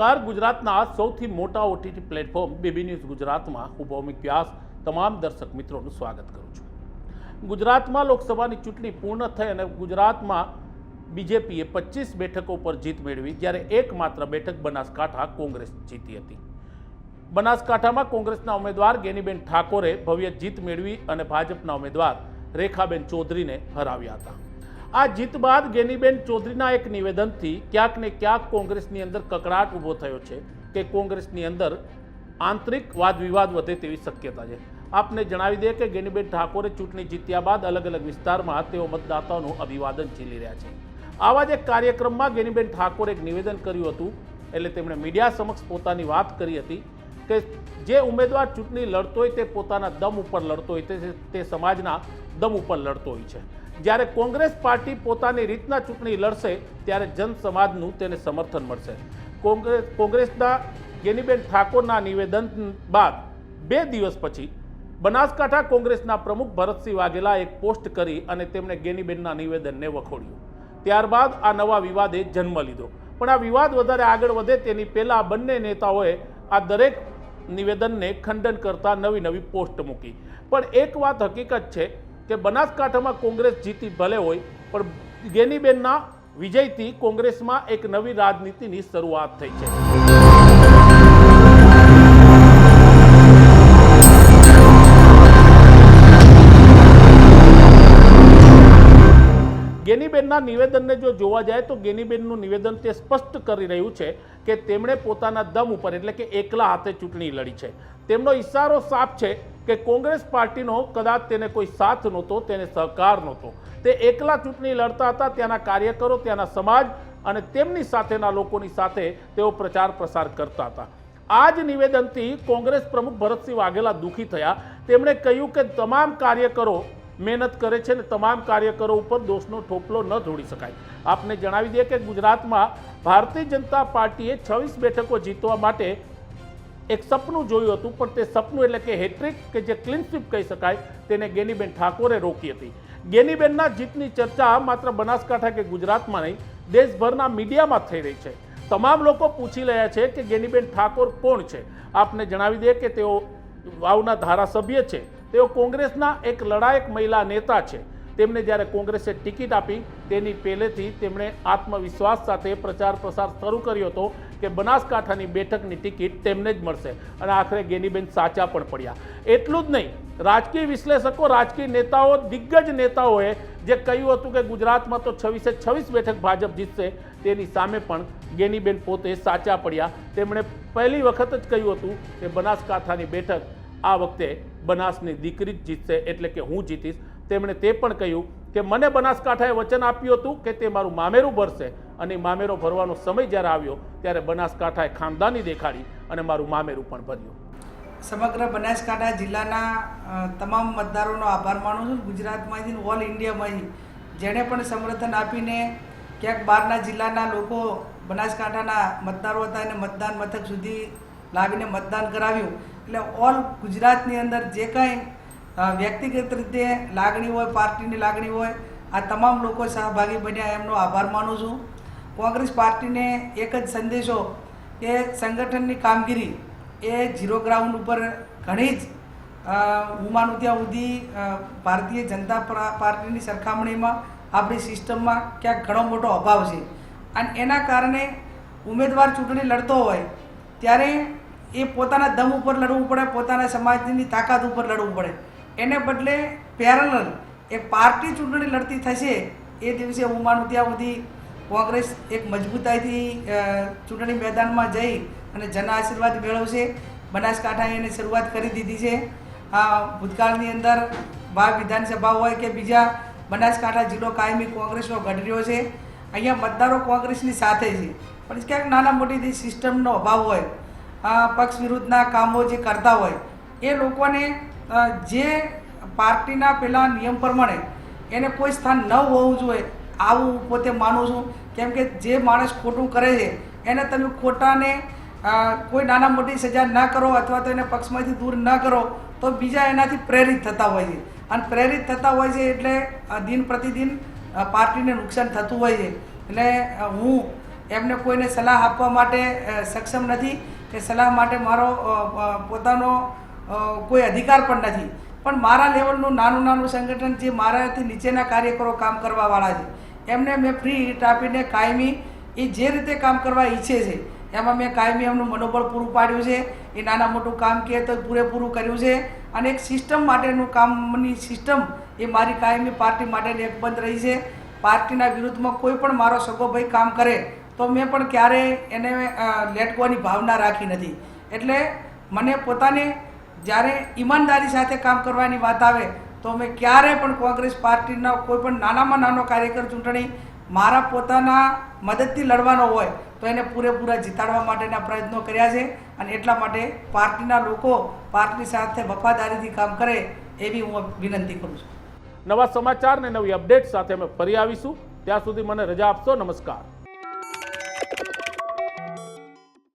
નમસ્કાર ગુજરાતના સૌથી મોટા ઓટીટી પ્લેટફોર્મ બીબી ન્યૂઝ ગુજરાતમાં હું ભૌમિક વ્યાસ તમામ દર્શક મિત્રોનું સ્વાગત કરું છું. ગુજરાતમાં લોકસભાની ચૂંટણી પૂર્ણ થઈ અને ગુજરાતમાં બીજેપીએ પચીસ બેઠકો પર જીત મેળવી, જ્યારે એકમાત્ર બેઠક બનાસકાંઠા કોંગ્રેસ જીતી હતી. બનાસકાંઠામાં કોંગ્રેસના ઉમેદવાર ગેનીબેન ઠાકોરે ભવ્ય જીત મેળવી અને ભાજપના ઉમેદવાર રેખાબેન ચૌધરીને હરાવ્યા હતા. આ જીત બાદ ગેનીબેન ચૌધરીના એક નિવેદનથી ક્યાંક ને ક્યાંક કોંગ્રેસની અંદર કકડાટ ઊભો થયો છે કે કોંગ્રેસની અંદર આંતરિક વાદવિવાદ વધે તેવી શક્યતા છે. આપને જણાવી દઈએ કે ગેનીબેન ઠાકોરે ચૂંટણી જીત્યા બાદ અલગ અલગ વિસ્તારમાં તેઓ મતદાતાઓનું અભિવાદન ઝીલી રહ્યા છે. આવા જ એક કાર્યક્રમમાં ગેનીબેન ઠાકોરે એક નિવેદન કર્યું હતું, એટલે તેમણે મીડિયા સમક્ષ પોતાની વાત કરી હતી કે જે ઉમેદવાર ચૂંટણી લડતો હોય તે પોતાના દમ ઉપર લડતો હોય તે સમાજના દમ ઉપર લડતો હોય છે. જ્યારે કોંગ્રેસ પાર્ટી પોતાની રીતના ચૂંટણી લડશે, ત્યારે જન સમાજનું તેને સમર્થન મળશે. કોંગ્રેસ, કોંગ્રેસના ગેનીબેન ઠાકોરના નિવેદન બાદ બે દિવસ પછી બનાસકાંઠા કોંગ્રેસના પ્રમુખ ભરતસિંહ વાઘેલા એક પોસ્ટ કરી અને તેમણે ગેનીબેનના નિવેદનને વખોડ્યું. ત્યારબાદ આ નવા વિવાદે જન્મ લીધો. પણ આ વિવાદ વધારે આગળ વધે તેની પહેલા બંને નેતાઓએ આ દરેક નિવેદનને ખંડન કરતા નવી નવી પોસ્ટ મૂકી. પણ એક વાત હકીકત છે કે બનાસકાંઠામાં કોંગ્રેસ જીતી ભલે હોય, પણ ગેનીબેનના વિજયથી કોંગ્રેસમાં એક નવી રાજનીતિની શરૂઆત થઈ છે. ગેનીબેનના નિવેદનને જો જોવા જાય તો ગેનીબેનનું નિવેદન તે સ્પષ્ટ કરી રહ્યું છે કે તેમણે પોતાના દમ ઉપર, એટલે કે એકલા હાથે ચૂંટણી લડી છે. તેમનો ઇશારો સાફ છે કે કોંગ્રેસ પાર્ટીનો કદાચ તેને કોઈ સાથ નહોતો, તેને સહકાર નહોતો. તે એકલા ચૂંટણી લડતા હતા, ત્યાંના કાર્યકરો, ત્યાંના સમાજ અને તેમની સાથેના લોકોની સાથે તેઓ પ્રચાર પ્રસાર કરતા હતા. આ જ નિવેદનથી કોંગ્રેસ પ્રમુખ ભરતસિંહ વાઘેલા દુઃખી થયા. તેમણે કહ્યું કે તમામ કાર્યકરો મહેનત કરે છે ને તમામ કાર્યકરો ઉપર દોષનો ઠોપલો ન ઢોળી શકાય. આપને જણાવી દઈએ કે ગુજરાતમાં ભારતીય જનતા પાર્ટીએ છવ્વીસ બેઠકો જીતવા માટે એક સપનું જોયું હતું, પણ તે સપનું એટલે કે હેટ્રિક કે જે ક્લીન સ્વીપ કહી શકાય, તેને ગેનીબેન ઠાકોરે રોકી હતી. ગેનીબેનના જીતની ચર્ચા માત્ર બનાસકાંઠા કે ગુજરાતમાં નહીં, દેશભરના મીડિયામાં થઈ રહી છે. તમામ લોકો પૂછી રહ્યા છે કે ગેનીબેન ઠાકોર કોણ છે? આપને જણાવી દે કે તેઓ વાવના ધારાસભ્ય છે. તેઓ કોંગ્રેસના એક લડાયક મહિલા નેતા છે. તેમને જ્યારે કોંગ્રેસે ટિકિટ આપી, તેની પહેલેથી તેમણે આત્મવિશ્વાસ સાથે પ્રચાર પ્રસાર શરૂ કર્યો હતો કે બનાસકાંઠાની બેઠકની ટિકિટ તેમને જ મળશે. અને આખરે ગેનીબેન સાચા પણ પડ્યા. એટલું જ નહીં, રાજકીય વિશ્લેષકો, રાજકીય નેતાઓ, દિગ્ગજ નેતાઓએ જે કહ્યું હતું કે ગુજરાતમાં તો છવ્વીસે છવ્વીસ બેઠક ભાજપ જીતશે, તેની સામે પણ ગેનીબેન પોતે સાચા પડ્યા. તેમણે પહેલી વખત જ કહ્યું હતું કે બનાસકાંઠાની બેઠક આ વખતે બનાસની દીકરી જ જીતશે, એટલે કે હું જીતીશ. તેમણે તે પણ કહ્યું કે મને બનાસકાંઠાએ વચન આપ્યું હતું કે તે મારું મામેરું ભરશે. અને મામેરો ભરવાનો સમય જ્યારે આવ્યો, ત્યારે બનાસકાંઠાએ ખાનદાની દેખાડી અને મારું મામેરું પણ ભર્યું. સમગ્ર બનાસકાંઠા જિલ્લાના તમામ મતદારોનો આભાર માનું છું. ગુજરાતમાંથી ઓલ ઇન્ડિયામાંથી જેણે પણ સમર્થન આપીને ક્યાંક બહારના જિલ્લાના લોકો બનાસકાંઠાના મતદારો હતા એને મતદાન મથક સુધી લાવીને મતદાન કરાવ્યું. એટલે ઓલ ગુજરાતની અંદર જે કાંઈ વ્યક્તિગત રીતે લાગણી હોય, પાર્ટીની લાગણી હોય, આ તમામ લોકો સહભાગી બન્યા, એમનો આભાર માનું છું. કોંગ્રેસ પાર્ટીને એક જ સંદેશો કે સંગઠનની કામગીરી એ ઝીરો ગ્રાઉન્ડ ઉપર ઘણી જ હું માનું ત્યાં સુધી ભારતીય જનતા પાર્ટીની સરખામણીમાં, આપણી સિસ્ટમમાં ક્યાંક ઘણો મોટો અભાવ છે. અને એના કારણે ઉમેદવાર ચૂંટણી લડતો હોય, ત્યારે એ પોતાના દમ ઉપર લડવું પડે, પોતાના સમાજની તાકાત ઉપર લડવું પડે. એને બદલે પેરેલલ એ પાર્ટી ચૂંટણી લડતી થશે, એ દિવસે હું માનું ત્યાં સુધી કોંગ્રેસ એક મજબૂતાઈથી ચૂંટણી મેદાનમાં જઈ અને જન આશીર્વાદ મેળવશે. બનાસકાંઠાએ એને શરૂઆત કરી દીધી છે. ભૂતકાળની અંદર ભાવ વિધાનસભા હોય કે બીજા, બનાસકાંઠા જિલ્લો કાયમી કોંગ્રેસનો ગઢ રહ્યો છે. અહીંયા મતદારો કોંગ્રેસની સાથે છે. પણ ક્યાંક નાના મોટી સિસ્ટમનો અભાવ હોય પક્ષ વિરુદ્ધના કામો જે કરતા હોય, એ લોકોને જે પાર્ટીના પેલા નિયમ પ્રમાણે એને કોઈ સ્થાન ન હોવું જોઈએ, આવું પોતે માનું છું. કેમ કે જે માણસ ખોટું કરે છે, એને તમે ખોટાને કોઈ નાના મોટી સજા ન કરો અથવા તો એને પક્ષમાંથી દૂર ન કરો, તો બીજા એનાથી પ્રેરિત થતા હોય છે. અને પ્રેરિત થતા હોય છે એટલે દિન પ્રતિદિન પાર્ટીને નુકસાન થતું હોય છે. એટલે હું એમને કોઈને સલાહ આપવા માટે સક્ષમ નથી. કે સલાહ માટે મારો પોતાનો કોઈ અધિકાર પણ નથી. પણ મારા લેવલનું નાનું નાનું સંગઠન જે મારાથી નીચેના કાર્યકરો કામ કરવાવાળા છે, એમને મેં ફ્રી હિટ આપીને કાયમી એ જે રીતે કામ કરવા ઈચ્છે છે, એમાં મેં કાયમી એમનું મનોબળ પૂરું પાડ્યું છે, એ નાના મોટું કામ કહે તો પૂરેપૂરું કર્યું છે, અને એક સિસ્ટમ માટેનું કામની સિસ્ટમ એ મારી કાયમી પાર્ટી માટેની એક બંધ રહી છે. પાર્ટીના વિરુદ્ધમાં કોઈ પણ મારો સગો ભાઈ કામ કરે, તો મેં પણ ક્યારેય એને લેટકવાની ભાવના રાખી નથી. એટલે મને પોતાને જ્યારે ઈમાનદારી સાથે કામ કરવાની વાત આવે, તો મેં ક્યારે પણ કોંગ્રેસ પાર્ટીના કોઈ પણ નાનામાં નાનો કાર્યકર ચૂંટણી મારા પોતાના મદદથી લડવાનો હોય, તો એને પૂરેપૂરા જીતાડવા માટેના પ્રયત્નો કર્યા છે અને એટલા માટે પાર્ટીના લોકો પાર્ટી સાથે વફાદારીથી કામ કરે એવી હું વિનંતી કરું છું. નવા સમાચાર ને નવી અપડેટ સાથે અમે ફરી આવીશું. ત્યાં સુધી મને રજા આપશો. નમસ્કાર.